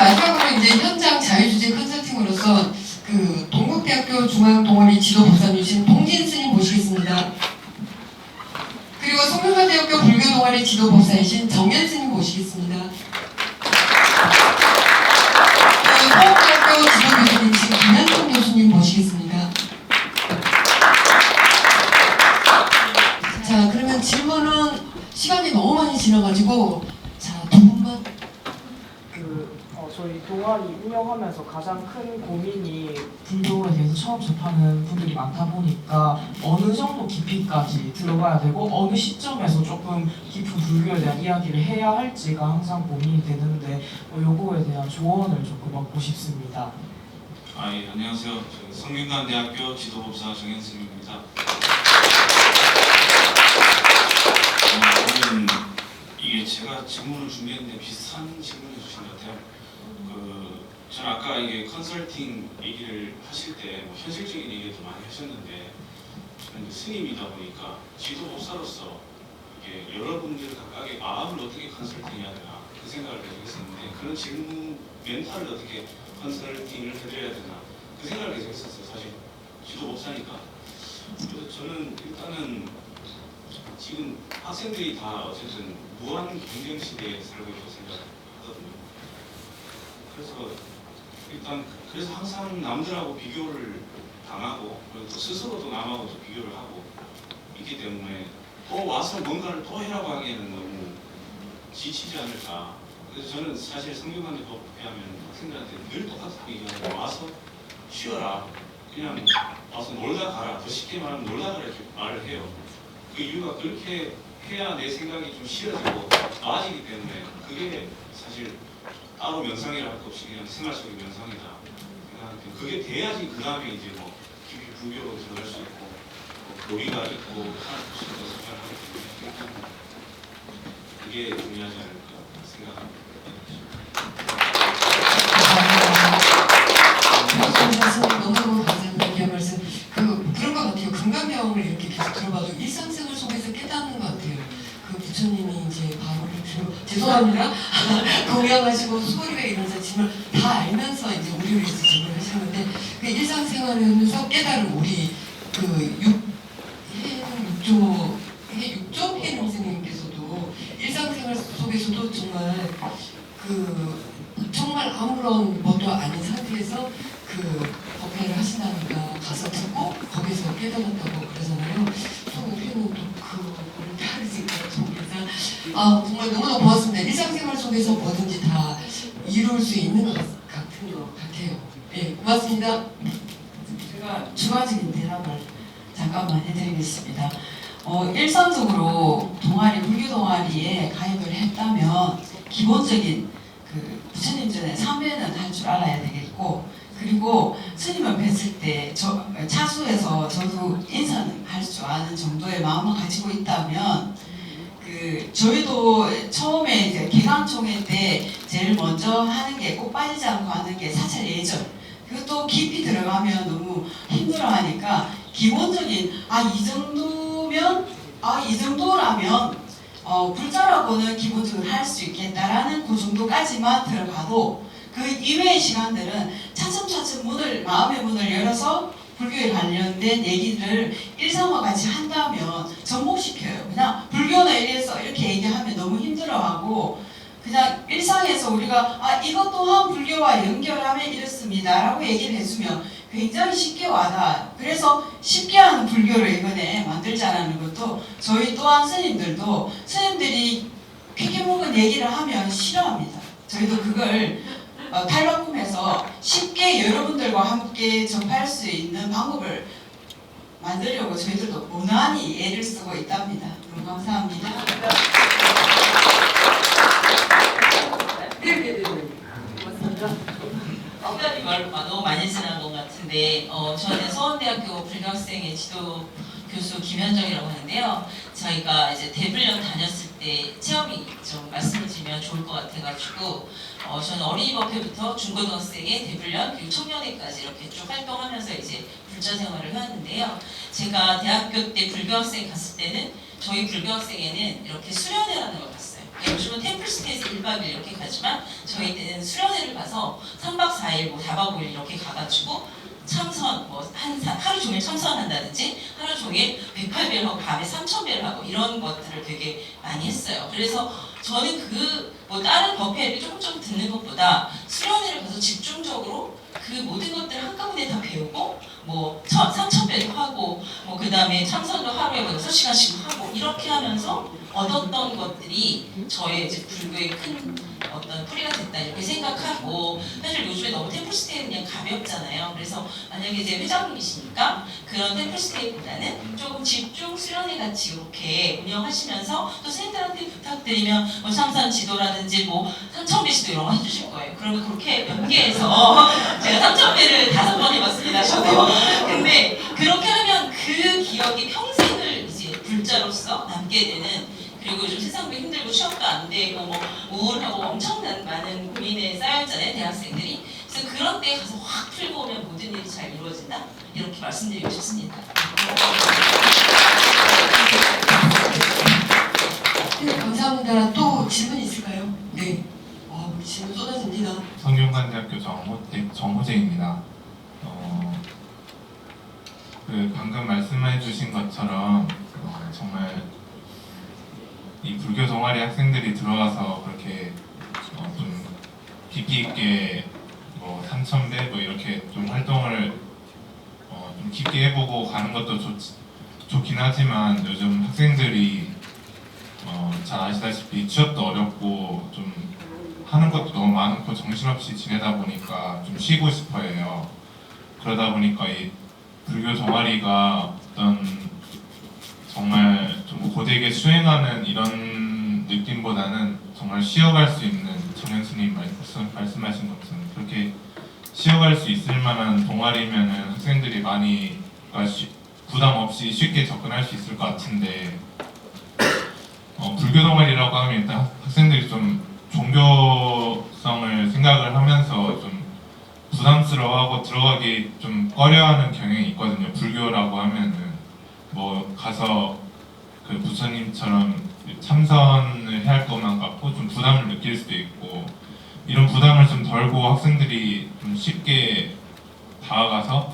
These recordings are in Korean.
마지막으로 이제 현장 자유주재 컨설팅으로서 그 동국대학교 중앙동아리 지도보사님이신 통진스님 모시겠습니다. 그리고 성균관대학교 불교동아리 지도보사이신 정현스님 모시겠습니다. 동아리 운영하면서 가장 큰 고민이 불교에 대해서 처음 접하는 분들이 많다 보니까 어느 정도 깊이까지 들어가야 되고 어느 시점에서 조금 깊은 불교에 대한 이야기를 해야 할지가 항상 고민이 되는데 어, 요거에 대한 조언을 조금 얻고 싶습니다. 아, 예, 안녕하세요. 저 성균관대학교 지도법사 정현승입니다. 어, 저는 이게 제가 질문을 준비했는데 비슷한 질문을 주신 것 같아요. 그, 저는 아까 이게 컨설팅 얘기를 하실 때 뭐 현실적인 얘기도 많이 하셨는데 저는 스님이다 보니까 지도법사로서 이게 여러분들 각각의 마음을 어떻게 컨설팅해야 되나 그 생각을 계속 했었는데 그런 질문 멘탈을 어떻게 컨설팅을 해드려야 되나 그 생각을 계속 했었어요. 사실 지도법사니까. 그래서 저는 일단은 지금 학생들이 다 어쨌든 무한 경쟁 시대에 살고 있다고 생각하거든요. 그래서 일단 그래서 항상 남들하고 비교를 당하고 그리고 또 스스로도 남하고 또 비교를 하고 있기 때문에 또 와서 뭔가를 또 해라고 하기에는 너무 지치지 않을까. 그래서 저는 사실 성균관대 법에 하면 학생들한테 늘 똑같은 얘기하는 와서 쉬어라. 그냥 와서 놀다 가라. 더 쉽게 말하면 놀다 가라 이렇게 말을 해요. 그 이유가 그렇게 해야 내 생각이 좀 쉬어지고 나아지기 때문에 그게 사실 따로 명상이라 할 것 없이 그냥 생활 속의 명상이다 생각하는데 그게 돼야지 그 다음에 이제 뭐 깊이 불교로 들어갈 수 있고 뭐 교리가 있고 하나님 신도 생활하기 때문에 그게 중요하지 않을까 생각합니다. 죄송합니다. 공양하시고 소리가 일어나서 짐을 다 알면서 이제 우리를 위해서 짐을 하시는데 그 일상생활을 하면서 깨달은 우리 그 육, 해육조, 해육조 해룡 선생님께서도 일상생활 속에서도 정말 그 정말 아무런 것도 아닌 상태에서 그 법회를 하시다니까 가서 듣고 거기서 깨달았다고 아 정말 너무너무 고맙습니다. 일상생활 속에서 뭐든지 다 이룰 수 있는 것 같은 것 같아요. 예, 고맙습니다. 제가 추가적인 대답을 잠깐만 해드리겠습니다. 어, 일상적으로 동아리, 불교 동아리에 가입을 했다면 기본적인 그 부처님 전에 삼회는 할 줄 알아야 되겠고 그리고 스님을 뵀을 때 저, 차수에서 저도 인사는 할 줄 아는 정도의 마음을 가지고 있다면 그 저희도 처음에 이제 개강총회 때 제일 먼저 하는 게 꼭 빠지지 않고 하는 게 사찰 예절. 그것도 깊이 들어가면 너무 힘들어하니까 기본적인 아 이 정도면 아 이 정도라면 어, 불자라고는 기본적으로 할 수 있겠다라는 그 정도까지만 들어가도 그 이외의 시간들은 차츰차츰 문을 마음의 문을 열어서 불교에 관련된 얘기를 일상화같이 한다면 접목시켜요. 그냥 불교는 이래서 이렇게 얘기하면 너무 힘들어하고 그냥 일상에서 우리가 아 이것 또한 불교와 연결하면 이렇습니다 라고 얘기를 해주면 굉장히 쉽게 와닿아요. 그래서 쉽게 하는 불교를 이번에 만들자라는 것도 저희 또한 스님들도 스님들이 쾌게 먹은 얘기를 하면 싫어합니다. 저희도 그걸 어, 탈바꿈해서 쉽게 여러분들과 함께 접할 수 있는 방법을 만들려고 저희들도 무난히 애를 쓰고 있답니다. 너무 감사합니다. 네네네. 시간이 말- 너무 많이 지난 것 같은데 어, 저는 서원대학교 불교학생의 지도 교수 김현정이라고 하는데요. 저희가 이제 대불련 다녔을 때 체험이 좀 말씀을 드리면 좋을 것 같아가지고 어, 저는 어린이 법회부터 중고등학생의 대불련 그리고 청년회까지 이렇게 쭉 활동하면서 이제 불자 생활을 해왔는데요. 제가 대학교 때 불교학생 갔을 때는 저희 불교학생에는 이렇게 수련회라는 걸 갔어요. 요즘은 템플스테이에서 1박 2일 이렇게 가지만 저희 때는 수련회를 가서 3박 4일, 뭐 4박 5일 이렇게 가가지고 참선 뭐 한 하루 종일 참선한다든지 하루 종일 108배를 하고 밤에 3000배를 하고 이런 것들을 되게 많이 했어요. 그래서 저는 그 뭐 다른 법회를 조금 조금 듣는 것보다 수련회를 가서 집중적으로 그 모든 것들을 한꺼번에 다 배우고 뭐 3000배도 하고 뭐 그 다음에 참선도 하루에 뭐 6시간씩 하고 이렇게 하면서 얻었던 것들이 저의 이제 불교의 큰 어떤 뿌리가 됐다 이렇게 생각하고 사실 요즘에 너무 템플스테이 그냥 가볍잖아요. 그래서 만약에 이제 회장님이시니까 그런 템플스테이보다는 조금 집중 수련회 같이 이렇게 운영하시면서 또 선생님들한테 부탁드리면 뭐 참선 지도라든지 뭐 삼천배 시도 이런 거 해주실 거예요. 그러면 그렇게 연계해서 제가 삼천배를 다섯 번 해봤습니다. 저도. 근데 그렇게 하면 그 기억이 평생을 이제 불자로서 남게 되는 세상도 힘들고 취업도 안 되고 뭐 우울하고 엄청난 많은 고민에 쌓여있잖아요 대학생들이 그래서 그런 때 가서 확 풀고 오면 모든 일이 잘 이루어진다 이렇게 말씀드리고 싶습니다 네, 감사합니다. 또 질문 있을까요? 네. 와, 우리 질문 쏟아집니다. 성균관대학교 정호재, 정호재입니다. 어, 그 방금 말씀해 주신 것처럼 어, 정말 이 불교 동아리 학생들이 들어와서 그렇게 어, 좀 깊이 있게 뭐 3,000배 뭐 이렇게 좀 활동을 어, 좀 깊게 해보고 가는 것도 좋, 좋긴 하지만 요즘 학생들이 어, 잘 아시다시피 취업도 어렵고 좀 하는 것도 너무 많고 정신없이 지내다 보니까 좀 쉬고 싶어해요. 그러다 보니까 이 불교 동아리가 어떤 정말 좀 고되게 수행하는 이런 느낌보다는 정말 쉬어갈 수 있는 정현 스님 말씀, 말씀 하신 것처럼 그렇게 쉬어갈 수 있을 만한 동아리면은 학생들이 많이 쉬- 부담 없이 쉽게 접근할 수 있을 것 같은데 어, 불교 동아리라고 하면 일단 학생들이 좀 종교성을 생각을 하면서 좀 부담스러워하고 들어가기 좀 꺼려하는 경향이 있거든요. 불교라고 하면은 뭐 가서 그 부처님처럼 참선을 해야 할 것만 같고 좀 부담을 느낄 수도 있고 이런 부담을 좀 덜고 학생들이 좀 쉽게 다가가서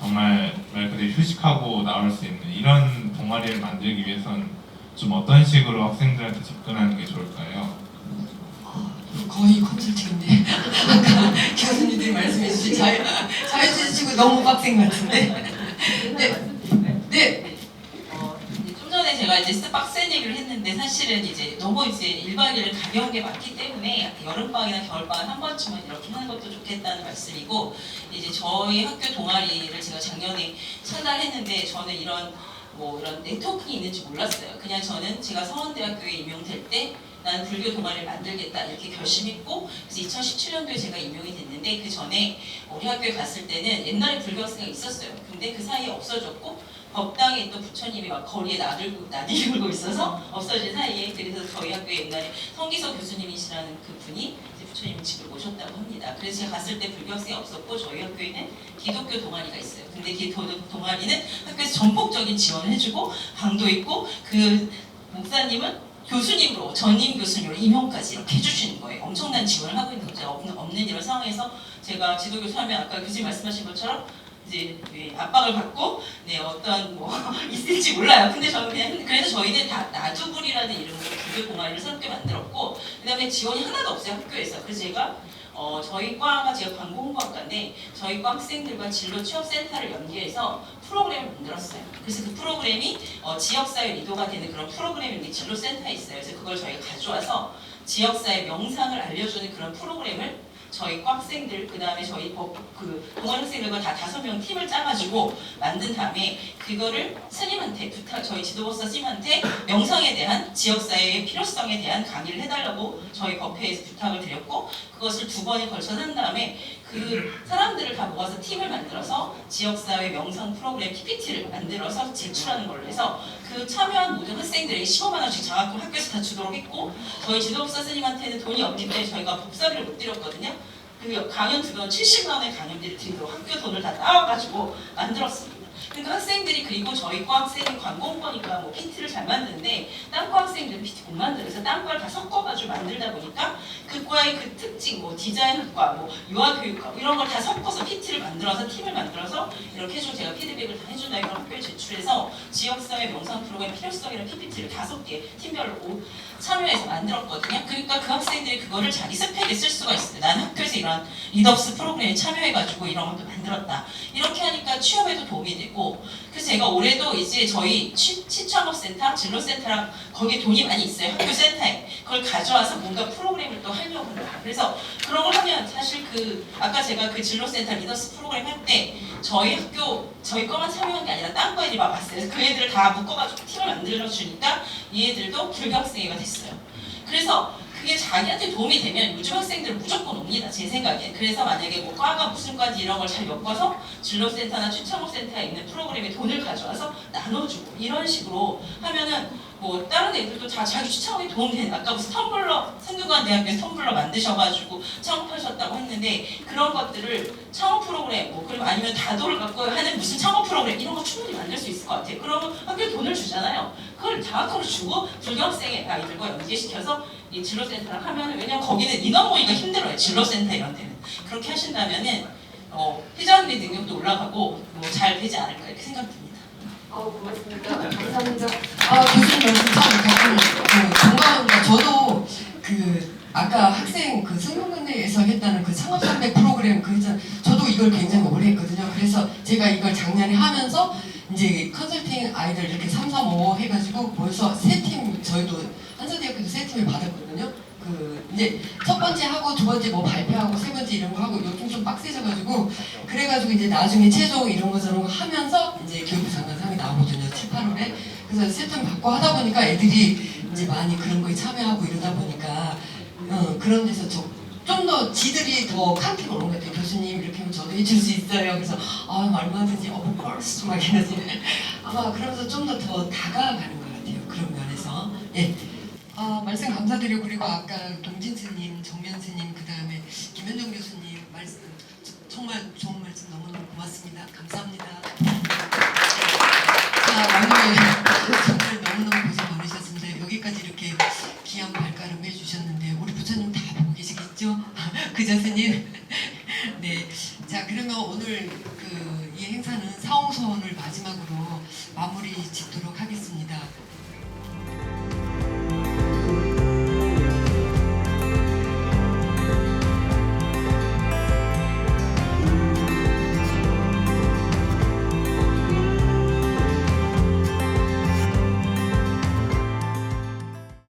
정말 말 그대로 휴식하고 나올 수 있는 이런 동아리를 만들기 위해선 좀 어떤 식으로 학생들한테 접근하는 게 좋을까요? 거의 컨설팅인데 아까 교수님들이 말씀해 주신 자유, 자유주의 치고 너무 빡센 것 같은데 네, 네. 제가 이제 빡센 얘기를 했는데 사실은 이제 너무 이제 1박 2일 가벼운 게 많기 때문에 여름방학이나 겨울방학 한 번쯤은 이렇게 하는 것도 좋겠다는 말씀이고 이제 저희 학교 동아리를 제가 작년에 참가했는데 저는 이런 뭐 이런 네트워킹이 있는지 몰랐어요. 그냥 저는 제가 서원대학교에 임용될 때 나는 불교 동아리를 만들겠다 이렇게 결심했고 그래서 2017년도에 제가 임용이 됐는데 그 전에 우리 학교에 갔을 때는 옛날에 불교 학생이 있었어요. 근데 그 사이에 없어졌고 법당에 또 부처님이 막 거리에 나들고 나들고 있어서 없어진 사이에 그래서 저희 학교에 옛날에 성기석 교수님이시라는 그 분이 부처님 집을 모셨다고 합니다. 그래서 제가 갔을 때 불교 학생이 없었고 저희 학교에는 기독교 동아리가 있어요. 근데 그 도- 동아리는 학교에서 전폭적인 지원을 해주고 방도 있고 그 목사님은 교수님으로 전임 교수님으로 임용까지 이렇게 해주시는 거예요. 엄청난 지원을 하고 있는 거죠. 없는, 없는 이런 상황에서 제가 지도교수 하면 아까 교수님 말씀하신 것처럼 이제 네, 압박을 받고 네 어떤 뭐 있을지 몰라요. 근데 저는 그냥 그래서 저희는 다 나주불이라는 이름으로 불교 동아리를 새롭게 만들었고 그다음에 지원이 하나도 없어요 학교에서. 그래서 제가 어, 저희 과가 제가 관공과과인데 저희 과 학생들과 진로 취업 센터를 연계해서 프로그램을 만들었어요. 그래서 그 프로그램이 어, 지역사회 리더가 되는 그런 프로그램이 이제 진로 센터에 있어요. 그래서 그걸 저희가 가져와서 지역사회 명상을 알려주는 그런 프로그램을 저희 과 학생들 그 다음에 저희 법, 그 동아리 학생들과 다 다섯 명 팀을 짜가지고 만든 다음에 그거를 스님한테 부탁 저희 지도복사 스님한테 명상에 대한 지역사회의 필요성에 대한 강의를 해달라고 저희 법회에서 부탁을 드렸고 그것을 두 번에 걸쳐서 한 다음에 그 사람들을 다 모아서 팀을 만들어서 지역사회 명상 프로그램 PPT를 만들어서 제출하는 걸로 해서 그 참여한 모든 학생들에게 15만 원씩 장학금 학교에서 다 주도록 했고 저희 지도복사 스님한테는 돈이 없기 때문에 저희가 복사비를 못 드렸거든요. 그 강연 두번 70만 원의 강연비를 드리도록 학교 돈을 다 따와가지고 만들었습니다. 그러니까 학생들이 그리고 저희 과 학생이 관공과니까 뭐 PT를 잘 만드는데 딴 과 학생들은 PT 못 만들어서 딴 과를 다 섞어가지고 만들다 보니까 그 과의 그 특징 뭐 디자인학과 뭐 유아교육과 이런 걸 다 섞어서 PT를 만들어서 팀을 만들어서 이렇게 해주고 제가 피드백을 다 해준다 이런 학교에 제출해서 지역사회 명상 프로그램 필요성이라는 PPT를 다섯 개 팀별로 오- 참여해서 만들었거든요. 그러니까 그 학생들이 그거를 자기 스펙에 쓸 수가 있어요. 나는 학교에서 이런 리더스 프로그램에 참여해가지고 이런 것도 만들었다. 이렇게 하니까 취업에도 도움이 되고 그래서 제가 올해도 이제 저희 취, 취창업센터, 진로센터랑 거기에 돈이 많이 있어요. 학교 센터에 그걸 가져와서 뭔가 프로그램을 또 하려고 해요. 그래서 그런 걸 하면 사실 그 아까 제가 그 진로센터 리더스 프로그램 할 때 저희 학교 저희 거만 참여한 게 아니라 딴 거 애들이 막 왔어요. 그 애들을 다 묶어가지고 팀을 만들어 주니까 이 애들도 불교학생회가 됐어요. 그래서 그게 자기한테 도움이 되면 요즘 학생들은 무조건 옵니다. 제 생각엔. 그래서 만약에 뭐 과가 무슨 과인지 이런 걸 잘 엮어서 진로센터나 추천업센터에 있는 프로그램에 돈을 가져와서 나눠주고 이런 식으로 하면은 뭐 다른 애들도 다 자기 추천에 도움되는 아까 무슨 텀블러 성균관 대학교에서 텀블러 만드셔가지고 창업하셨다고 했는데 그런 것들을 창업 프로그램 뭐 그리고 아니면 다도를 갖고 하는 무슨 창업 프로그램 이런 거 충분히 만들 수 있을 것 같아요. 그러면 학교에 돈을 주잖아요. 그걸 장학금을 주고 불교학생의 아이들과 연계시켜서 이 진로센터랑 하면 왜냐면 거기는 인원 모이기가 힘들어요. 진로센터 이런 데는 그렇게 하신다면은 어, 회장님 능력도 올라가고 뭐 잘 되지 않을까 이렇게 생각됩니다. 아 고맙습니다. 감사합니다. 아 교수님 말씀 참 가끔 그 공감합니다. 저도 그 아까 학생 그 승용근대에서 했다는 그 창업산맥 프로그램 그. 저도 이걸 굉장히 오래 했거든요. 그래서 제가 이걸 작년에 하면서 이제 컨설팅 아이들 이렇게 3, 3, 5 해가지고 벌써 세 팀 저희도 팀을 받았거든요. 그 이제 첫 번째 하고 두 번째 뭐 발표하고 세 번째 이런 거 하고 요즘 좀 빡세져가지고 그래가지고 이제 나중에 최종 이런 거 저런 거 하면서 이제 교육부 장관 상이 나오거든요. 7, 8월에. 그래서 세팅 받고 하다 보니까 애들이 이제 많이 그런 거에 참여하고 이러다 보니까 어, 그런 데서 좀더 지들이 더 칸티가 오는 것 같아요. 교수님 이렇게 하면 저도 해줄 수 있어요. 그래서 아 얼마든지 of course 막 이러지. 아마 그러면서 좀 더 더 다가가는 것 같아요. 그런 면에서. 예. 아, 말씀 감사드리고 그리고 아까 동진 스님, 정면 스님, 그 다음에 김현정 교수님 말씀 정말 좋은 말씀 너무너무 고맙습니다. 감사합니다. 자, 오늘 정말 너무너무 고생 많으셨습니다. 여기까지 이렇게 귀한 발걸음 해주셨는데 우리 부처님 다 보고 계시겠죠? 그저 스님. 네. 자, 그러면 오늘 그 이 행사는 사홍소원을 마지막으로 마무리 짓